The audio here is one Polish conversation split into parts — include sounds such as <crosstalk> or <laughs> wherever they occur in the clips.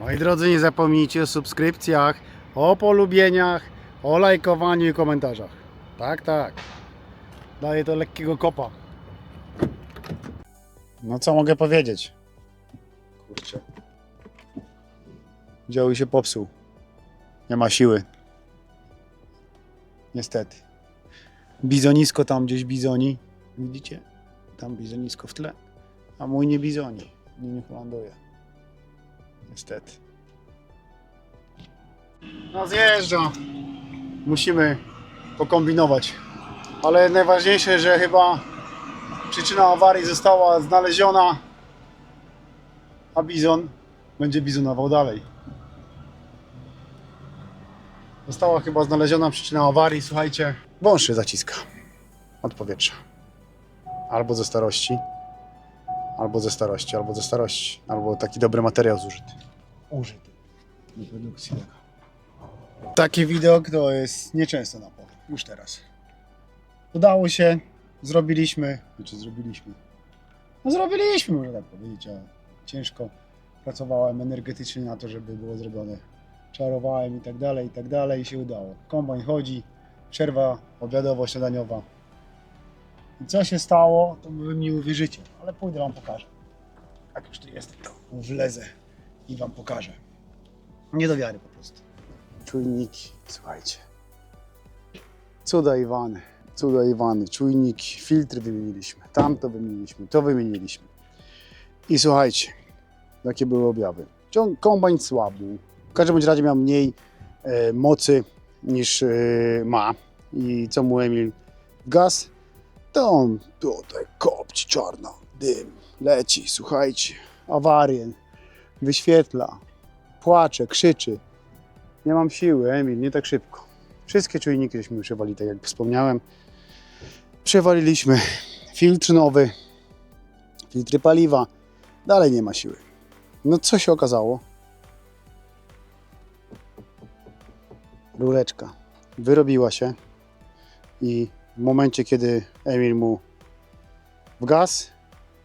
Moi drodzy, nie zapomnijcie o subskrypcjach, o polubieniach, o lajkowaniu i komentarzach. Tak, tak. Daję to lekkiego kopa. No co mogę powiedzieć? Kurczę. Działy się popsuł. Nie ma siły. Niestety. Bizonisko tam gdzieś bizoni. Widzicie? Tam bizonisko w tle. A mój nie bizoni. Nie niech ląduje. Niestety. No zjeżdża. Musimy pokombinować. Ale najważniejsze, że chyba przyczyna awarii została znaleziona, a bizon będzie bizonował dalej. Została chyba znaleziona przyczyna awarii, słuchajcie. Wąż się zaciska od powietrza. Albo ze starości, albo ze starości, albo ze starości, albo taki dobry materiał zużyty. Użyty. Tego. Taki widok to jest nieczęsto na polu, już teraz. Udało się, zrobiliśmy, znaczy zrobiliśmy. No zrobiliśmy, można tak powiedzieć, a ciężko pracowałem energetycznie na to, żeby było zrobione. Czarowałem i tak dalej, i tak dalej i się udało. Kombajn chodzi, przerwa obiadowo-śniadaniowa. I co się stało, to wy mi uwierzycie, ale pójdę wam pokażę. Jak już tu jestem, to wlezę i wam pokażę. Nie do wiary po prostu. Czujniki, słuchajcie. Cuda Iwany, cuda Iwany, czujnik, filtry wymieniliśmy, tamto wymieniliśmy, to wymieniliśmy. I słuchajcie, jakie były objawy. Ciąg, kombajn słabł, w każdym bądź razie miał mniej e, mocy niż e, ma. I co mu Emil gaz, on tutaj kopci czarno, dym, leci, słuchajcie, awarię, wyświetla, płacze, krzyczy. Nie mam siły, Emil, nie tak szybko. Wszystkie czujniki żeśmy przewali, tak jak wspomniałem. Przewaliliśmy filtr nowy, filtry paliwa, dalej nie ma siły. No co się okazało? Rureczka wyrobiła się i w momencie, kiedy Emil mu w gaz,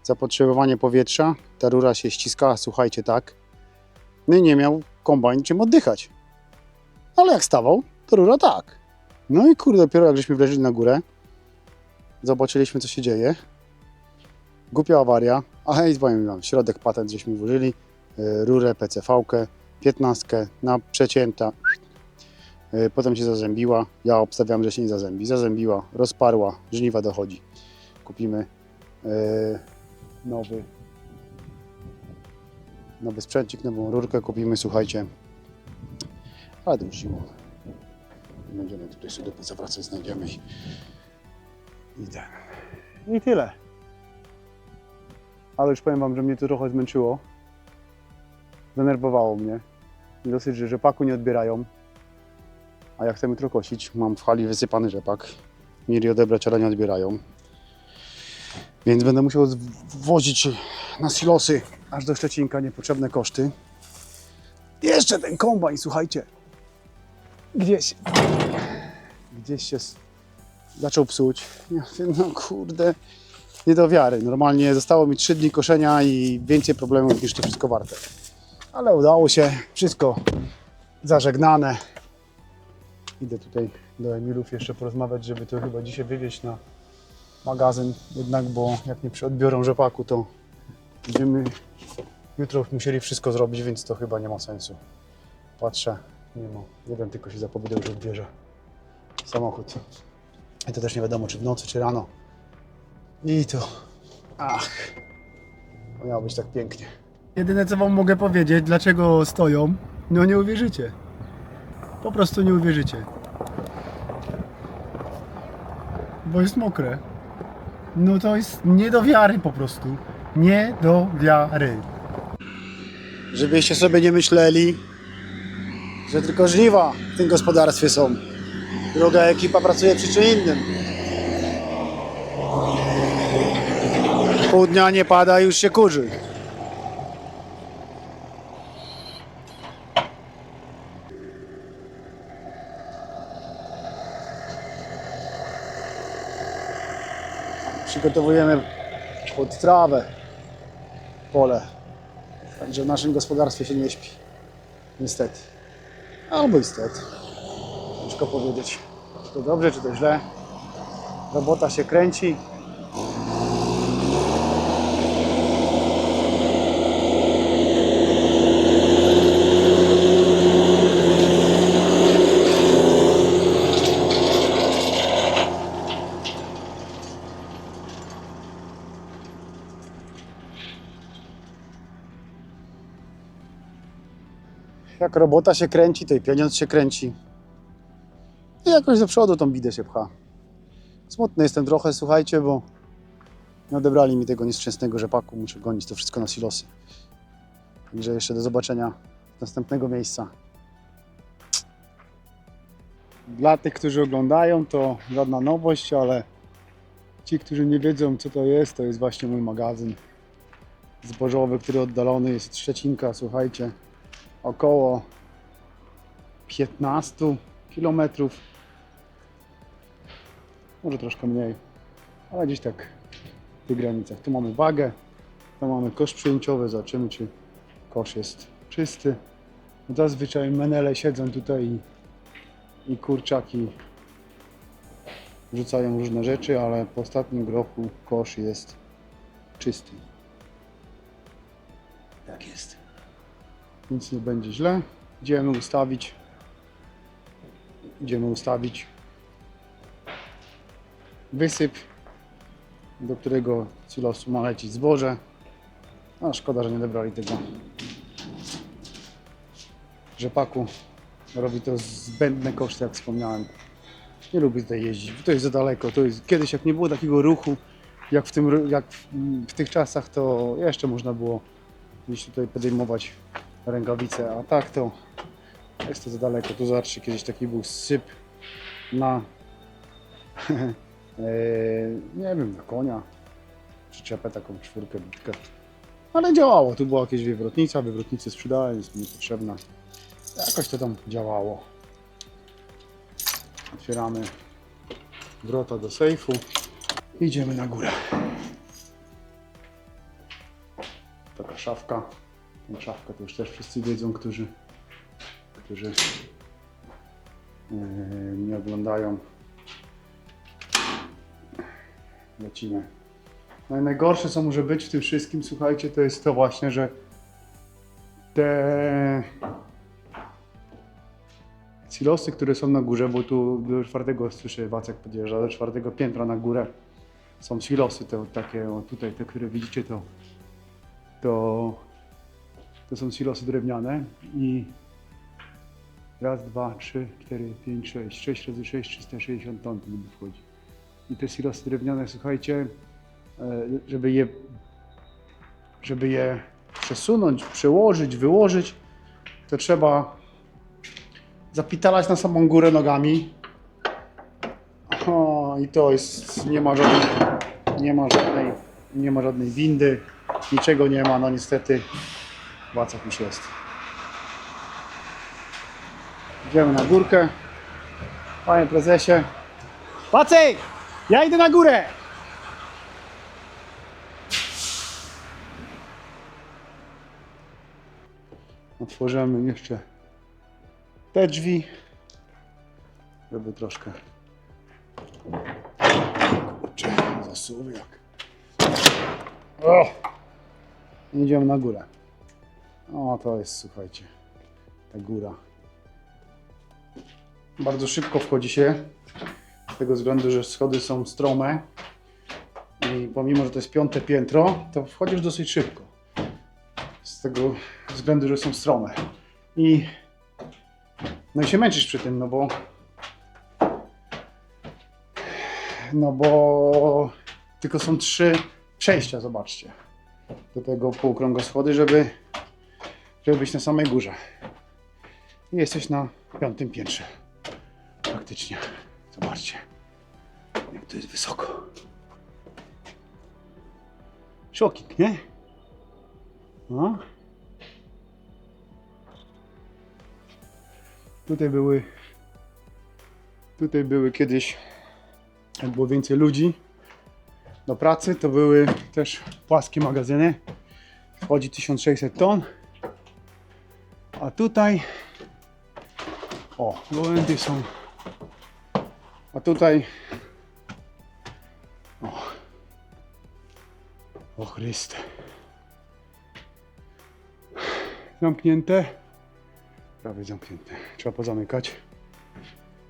zapotrzebowanie powietrza, ta rura się ściskała, słuchajcie, tak. No i nie miał kombajn czym oddychać. Ale jak stawał, to rura tak. No i kurde, dopiero jak żeśmy wleźli na górę, zobaczyliśmy co się dzieje. Głupia awaria, a hej, powiem wam, środek patent żeśmy włożyli, yy, rurę PCV-kę, 15 na przecięta, potem się zazębiła, ja obstawiam, że się nie zazębi, zazębiła, rozparła, żniwa dochodzi. Kupimy yy, nowy nowy sprzęcik, nową rurkę kupimy, słuchajcie, ale to już zimowe. Będziemy tutaj sobie zawracać, znajdziemy i, ten. I tyle. Ale już powiem Wam, że mnie to trochę zmęczyło. Denerwowało mnie. Dosyć, że rzepaku nie odbierają. A jak chcemy jutro kosić, mam w hali wysypany rzepak. Mieli odebrać, ale nie odbierają. Więc będę musiał wozić na silosy aż do Szczecinka niepotrzebne koszty. Jeszcze ten kombajn, słuchajcie. Gdzieś, gdzieś się zaczął psuć. Ja no kurde, nie do wiary. Normalnie zostało mi 3 dni koszenia i więcej problemów niż to wszystko warte. Ale udało się, wszystko zażegnane. Idę tutaj do Emilów jeszcze porozmawiać, żeby to chyba dzisiaj wywieźć na magazyn. Jednak, bo jak nie odbiorą rzepaku, to będziemy jutro musieli wszystko zrobić, więc to chyba nie ma sensu. Patrzę, nie ma. Jeden tylko się zapowiedział, że odbierze samochód. I to też nie wiadomo, czy w nocy, czy rano. I to. Ach. Miało być tak pięknie. Jedyne co wam mogę powiedzieć, dlaczego stoją, no nie uwierzycie. Po prostu nie uwierzycie. Bo jest mokre. No to jest nie do wiary po prostu. Nie do wiary. Żebyście sobie nie myśleli, że tylko żniwa w tym gospodarstwie są. Druga ekipa pracuje przy czym innym. Pół dnia nie pada, już się kurzy. Przygotowujemy pod trawę pole. Także w naszym gospodarstwie się nie śpi. Niestety. Albo niestety. Ciężko powiedzieć, czy to dobrze, czy to źle. Robota się kręci. Robota się kręci, to i pieniądz się kręci. I jakoś do przodu tą bidę się pcha. Smutny jestem trochę, słuchajcie, bo nie odebrali mi tego nieszczęsnego rzepaku. Muszę gonić to wszystko na silosy. Także jeszcze do zobaczenia następnego miejsca. Dla tych, którzy oglądają, to żadna nowość, ale ci, którzy nie wiedzą, co to jest, to jest właśnie mój magazyn zbożowy, który oddalony jest od Szczecinka, słuchajcie, około 15 kilometrów może troszkę mniej, ale gdzieś tak w tych granicach. Tu mamy wagę, tu mamy kosz przyjęciowy, zobaczymy czy kosz jest czysty. No Zazwyczaj menele siedzą tutaj i, i kurczaki rzucają różne rzeczy, ale po ostatnim grochu kosz jest czysty. Tak jest. Nic nie będzie źle. Idziemy ustawić. Idziemy ustawić wysyp, do którego silosu ma lecieć zboże. A szkoda, że nie dobrali tego rzepaku. Robi to zbędne koszty, jak wspomniałem. Nie lubię tutaj jeździć, to jest za daleko. To jest, kiedyś jak nie było takiego ruchu, jak w, tym, jak w, w tych czasach, to jeszcze można było gdzieś tutaj podejmować rękawice, a tak to jest to za daleko. Tu zobaczcie, kiedyś taki był syp na Eee, <laughs> nie wiem, na konia, przyczepę taką czwórkę, bitkę. Ale działało, tu była jakaś wywrotnica, wywrotnicy sprzedałem, jest mi niepotrzebna. Jakoś to tam działało. Otwieramy wrota do sejfu. Idziemy na górę. Taka szafka. Tą szafkę to już też wszyscy wiedzą, którzy, którzy mnie oglądają. Lecimy. No i najgorsze, co może być w tym wszystkim, słuchajcie, to jest to właśnie, że te silosy, które są na górze, bo tu do czwartego, słyszę, Wacek podjeżdża, do czwartego piętra na górę są silosy, te takie, o tutaj, te, które widzicie, to, to, to są silosy drewniane i raz, dwa, trzy, cztery, pięć, sześć, sześć razy sześć, 360 ton tu będzie wchodzi i te silosy drewniane, słuchajcie, e, żeby je, żeby je przesunąć, przełożyć, wyłożyć, to trzeba zapitalać na samą górę nogami. O, i to jest, nie ma żadnej, nie ma żadnej, nie ma żadnej windy, niczego nie ma, no niestety, Wacek już jest. Idziemy na górkę. Panie prezesie, Wacek! Ja idę na górę! Otworzymy jeszcze te drzwi, żeby troszkę... Kurczę, zasuwiak. O! Idziemy na górę. O, to jest, słuchajcie, ta góra. Bardzo szybko wchodzi się, z tego względu, że schody są strome i pomimo, że to jest piąte piętro, to wchodzisz dosyć szybko. Z tego względu, że są strome. I no i się męczysz przy tym, no bo no bo tylko są trzy przejścia, zobaczcie, do tego półkrągoschody, żeby, żeby być na samej górze. I jesteś na piątym piętrze. Praktycznie. Zobaczcie, jak to jest wysoko. Szokik, nie? No. Tutaj były tutaj były kiedyś jak było więcej ludzi do pracy, to były też płaskie magazyny. Wchodzi 1600 ton. A tutaj. O, gołębie są. A tutaj. O. O Chryste. Zamknięte. Prawie zamknięte. Trzeba pozamykać.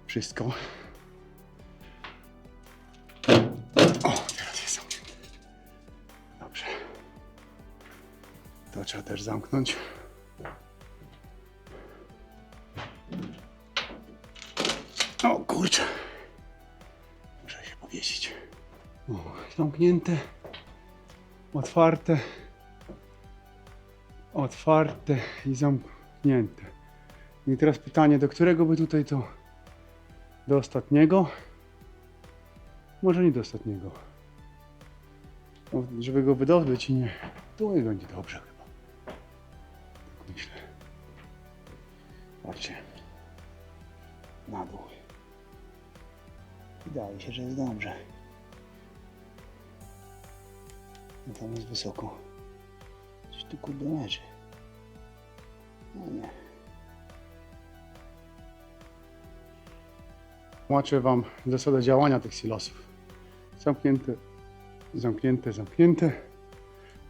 Wszystko. O, teraz jest zamknięte. Dobrze. To trzeba też zamknąć. Zamknięte. Otwarte. Otwarte i zamknięte. I teraz pytanie, do którego by tutaj to? Do ostatniego? Może nie do ostatniego. No, żeby go wydobyć i nie. Tu będzie dobrze chyba. Tak myślę. Patrzcie. Na dół. Wydaje się, że jest dobrze. No tam jest wysoko. Coś tu kurde leży. No nie. Tłumaczę Wam zasadę działania tych silosów. Zamknięte, zamknięte, zamknięte,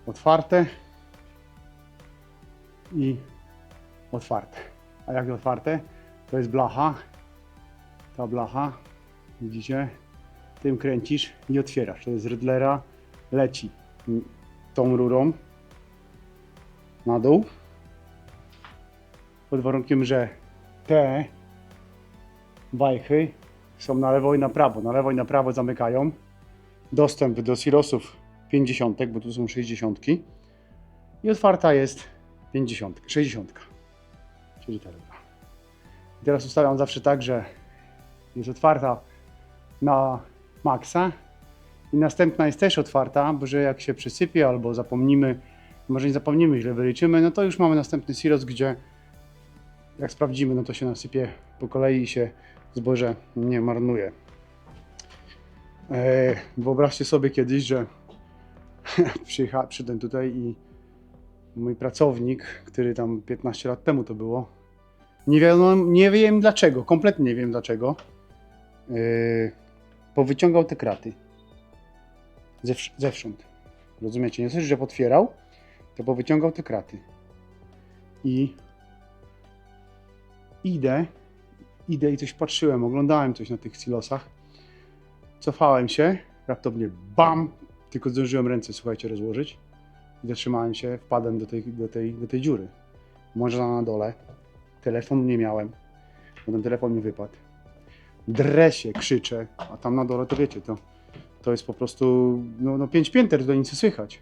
otwarte i otwarte. A jak otwarte? To jest blacha. Ta blacha, widzicie? Tym kręcisz i otwierasz. To jest z Rydlera, leci tą rurą na dół. Pod warunkiem, że te wajchy są na lewo i na prawo. Na lewo i na prawo zamykają. Dostęp do silosów 50, bo tu są 60. I otwarta jest 50, 60. Czyli ta rura. I teraz ustawiam zawsze tak, że jest otwarta na maksa i następna jest też otwarta, bo że jak się przysypie albo zapomnimy, może nie zapomnimy, źle wyliczymy, no to już mamy następny silos, gdzie jak sprawdzimy, no to się nasypie po kolei i się zboże nie marnuje. E, wyobraźcie sobie kiedyś, że <laughs> przyszedłem tutaj i mój pracownik, który tam 15 lat temu to było, nie, wiadomo, nie wiem dlaczego, kompletnie nie wiem dlaczego, e, powyciągał te kraty Zew, zewsząd. Rozumiecie? Nie coś, że potwierał, to powyciągał te kraty. I idę, idę i coś patrzyłem, oglądałem coś na tych silosach. Cofałem się, raptownie BAM! Tylko zdążyłem ręce, słuchajcie, rozłożyć. I zatrzymałem się, wpadłem do tej, do tej, do tej dziury. Może na dole. Telefonu nie miałem, bo ten telefon mi wypadł. Drę się, krzyczę, a tam na dole to wiecie, to, to jest po prostu no, no pięć pięter, do nic nie słychać.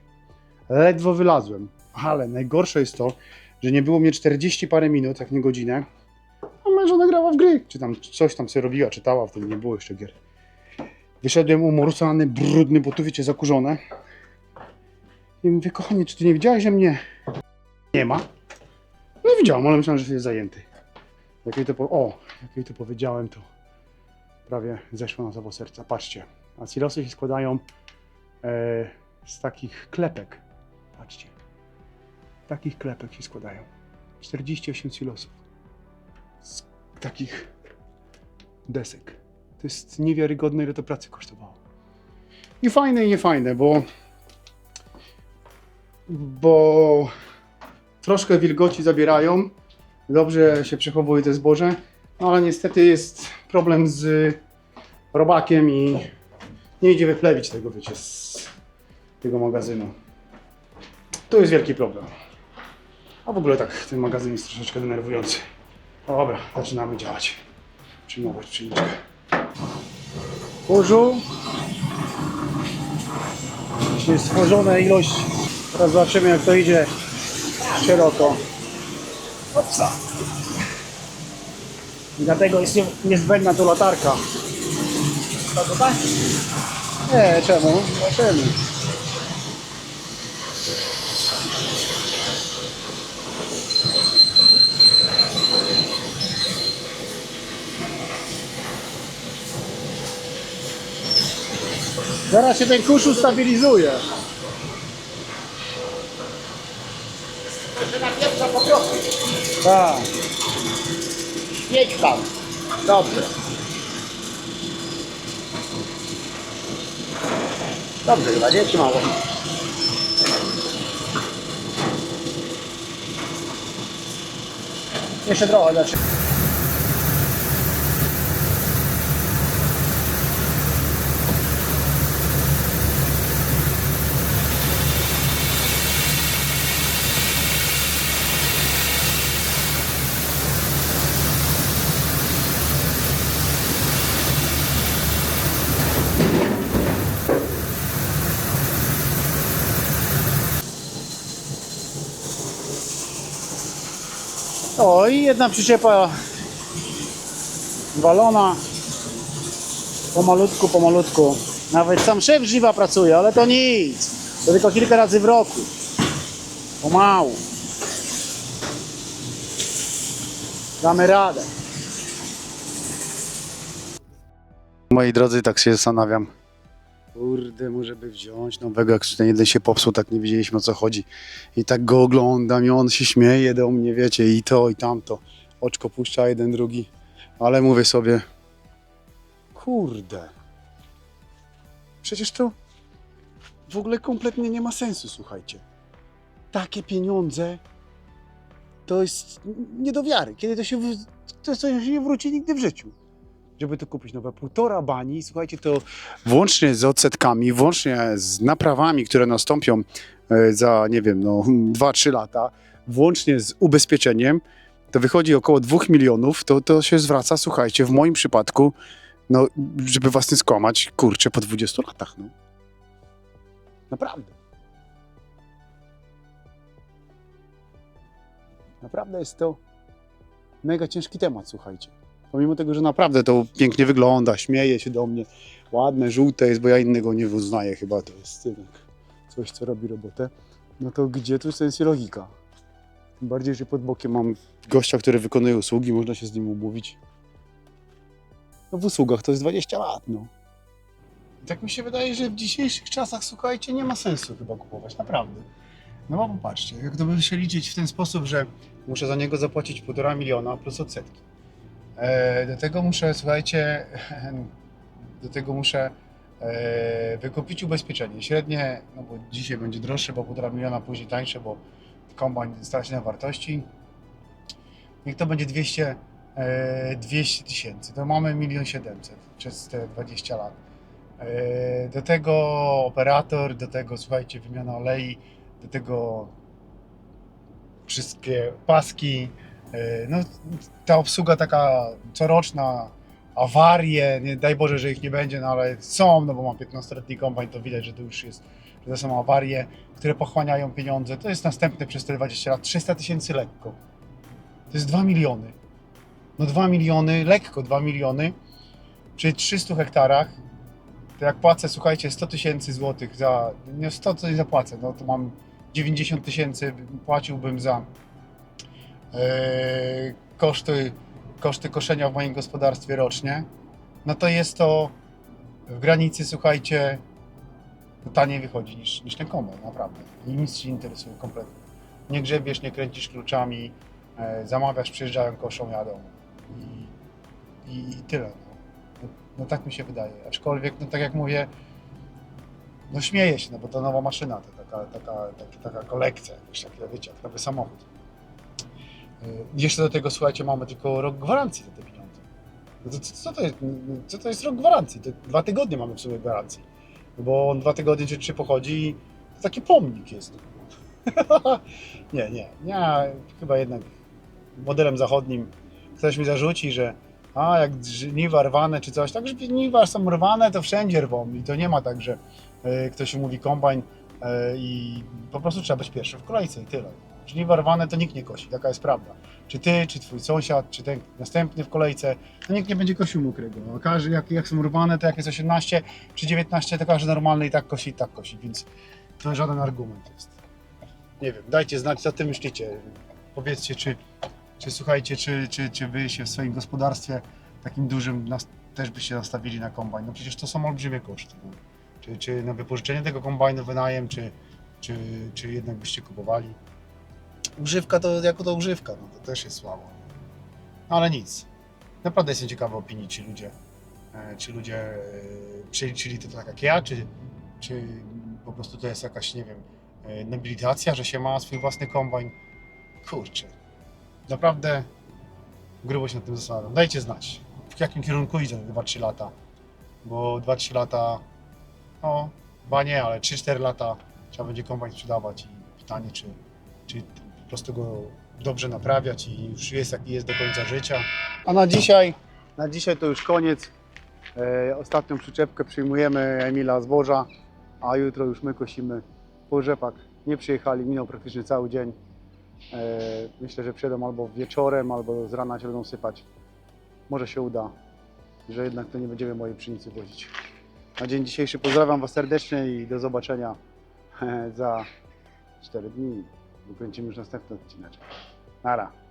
Ledwo wylazłem, ale najgorsze jest to, że nie było mnie 40 parę minut, jak nie godzinę, a moja żona grała w gry, czy tam coś tam sobie robiła, czytała, wtedy nie było jeszcze gier. Wyszedłem umorusany, brudny, bo tu wiecie, zakurzone. I mówię, kochanie, czy ty nie widziałeś, że mnie nie ma? No widziałam, ale myślałem, że jest zajęty. Jak jej to, po... o, jak jej to powiedziałem, to prawie zeszło na zawał serca. Patrzcie, a silosy się składają e, z takich klepek. Patrzcie. Takich klepek się składają. 48 silosów. Z takich desek. To jest niewiarygodne, ile to pracy kosztowało. I fajne, i niefajne, bo bo troszkę wilgoci zabierają. Dobrze się przechowuje te zboże, no ale niestety jest problem z robakiem i nie idzie wyplewić tego, wiecie, z tego magazynu. Tu jest wielki problem. A w ogóle tak, ten magazyn jest troszeczkę denerwujący. Dobra, zaczynamy działać. Przyjmować przyjemniczkę. Kurzu. Jeśli jest stworzona ilość, teraz zobaczymy jak to idzie szeroko. Opsa. Dlatego jest nie- niezbędna tu latarka. To tutaj? Nie, czemu? Zobaczymy. Zaraz się ten kurz ustabilizuje. że napieprza po prostu. Tak. Tam. Dobrze. Dobrze chyba, nie? Czy mało? Jeszcze trochę znaczy. O, i jedna przyczepa walona. Pomalutku, pomalutku. Nawet sam szef żywa pracuje, ale to nic. To tylko kilka razy w roku. Pomału. Damy radę. Moi drodzy, tak się zastanawiam. Kurde, może by wziąć nowego, jak ten jeden się popsuł, tak nie wiedzieliśmy o co chodzi. I tak go oglądam i on się śmieje do mnie, wiecie, i to, i tamto. Oczko puszcza jeden, drugi. Ale mówię sobie, kurde, przecież to w ogóle kompletnie nie ma sensu, słuchajcie. Takie pieniądze to jest nie do wiary. Kiedy to się, w- to się nie wróci nigdy w życiu. Żeby to kupić nowe półtora bani, słuchajcie, to włącznie z odsetkami, włącznie z naprawami, które nastąpią e, za, nie wiem, no <laughs> 2-3 lata, włącznie z ubezpieczeniem, to wychodzi około 2 milionów, to, to się zwraca, słuchajcie, w moim przypadku, no, żeby was nie skłamać, kurczę, po 20 latach, no. Naprawdę. Naprawdę jest to mega ciężki temat, słuchajcie. Pomimo tego, że naprawdę to pięknie wygląda, śmieje się do mnie, ładne, żółte jest, bo ja innego nie uznaję chyba, to jest. Coś, co robi robotę. No to gdzie tu sens i logika? Tym bardziej, że pod bokiem mam gościa, który wykonuje usługi, można się z nim umówić. No w usługach to jest 20 lat, no. Tak mi się wydaje, że w dzisiejszych czasach, słuchajcie, nie ma sensu chyba kupować, naprawdę. No bo popatrzcie, jak to by się liczyć w ten sposób, że muszę za niego zapłacić półtora miliona plus odsetki. E, do tego muszę, słuchajcie, <laughs> do tego muszę e, wykupić ubezpieczenie. Średnie, no bo dzisiaj będzie droższe, bo półtora miliona, później tańsze, bo kombajn straci na wartości. Niech to będzie 200 e, 200 tysięcy. To mamy 1 700 przez te 20 lat. E, Do tego operator, do tego słuchajcie, wymiana olei, do tego wszystkie paski. E, No, ta obsługa taka coroczna, awarie, nie, daj Boże, że ich nie będzie, no ale są, no bo mam 15-letni kombajn, to widać, że to już jest, że to są awarie, które pochłaniają pieniądze. To jest następne przez te 20 lat, 300 tysięcy lekko. To jest 2 miliony. No 2 miliony, lekko 2 miliony przy 300 hektarach. To jak płacę, słuchajcie, 100 tysięcy złotych za, nie 100 to nie zapłacę, no to mam 90 tysięcy płaciłbym za koszty, koszty koszenia w moim gospodarstwie rocznie, no to jest to w granicy, słuchajcie, taniej wychodzi niż, niż ten kombajn, naprawdę. I nic Ci interesuje kompletnie. Nie grzebiesz, nie kręcisz kluczami, e, zamawiasz, przyjeżdżają, koszą, jadą i, i, i tyle. No. No, no tak mi się wydaje. Aczkolwiek, no tak jak mówię, no śmieję się, no bo to nowa maszyna, to taka, taka, taka, taka kolekcja, jakiś taki, wiecie, nowy samochód. Yy, Jeszcze do tego, słuchajcie, mamy tylko rok gwarancji za te pieniądze. No co, to jest, co to jest rok gwarancji? To dwa tygodnie mamy w sumie gwarancji. Bo on dwa tygodnie czy trzy pochodzi i to taki pomnik jest. <laughs> nie, nie, ja chyba jednak modelem zachodnim ktoś mi zarzuci, że a jak żniwa rwane czy coś, tak, że żniwa są rwane, to wszędzie rwą i to nie ma tak, że y, ktoś mówi kombajn y, i po prostu trzeba być pierwszy w kolejce i tyle. Żniwa rwane to nikt nie kosi, taka jest prawda. Czy ty, czy twój sąsiad, czy ten następny w kolejce, to nikt nie będzie kosił mokrego. A każdy, jak, jak są rwane, to jak jest 18 czy 19, to każdy normalny i tak kosi, i tak kosi, więc to żaden argument jest. Nie wiem, dajcie znać, co ty myślicie. Powiedzcie, czy, czy słuchajcie, czy, czy, czy wy się w swoim gospodarstwie takim dużym nas, też byście nastawili na kombajn? No przecież to są olbrzymie koszty. No. Czy, czy na wypożyczenie tego kombajnu, wynajem, czy, czy, czy jednak byście kupowali? Używka to jako to używka, no to też jest słabo. No ale nic. Naprawdę jestem ciekawy opinii, czy ludzie, e, czy ludzie e, przeliczyli to tak jak ja, czy, czy po prostu to jest jakaś, nie wiem, e, nobilitacja, że się ma swój własny kombajn. Kurczę. Naprawdę grubo się nad tym zastanawiam. Dajcie znać, w jakim kierunku idzie te 2-3 lata. Bo 2-3 lata, no, chyba nie, ale 3-4 lata trzeba będzie kombajn sprzedawać i pytanie, czy, czy prostu go dobrze naprawiać i już jest jaki jest do końca życia. A na dzisiaj, na dzisiaj to już koniec. E, ostatnią przyczepkę przyjmujemy Emila Zboża, a jutro już my kosimy pogrzebak. Nie przyjechali, minął praktycznie cały dzień. E, myślę, że przyjadą albo wieczorem, albo z rana się będą sypać. Może się uda, że jednak to nie będziemy mojej pszenicy wozić. Na dzień dzisiejszy pozdrawiam Was serdecznie i do zobaczenia e, za 4 dni. Wykręcimy już następny odcinek. Nara.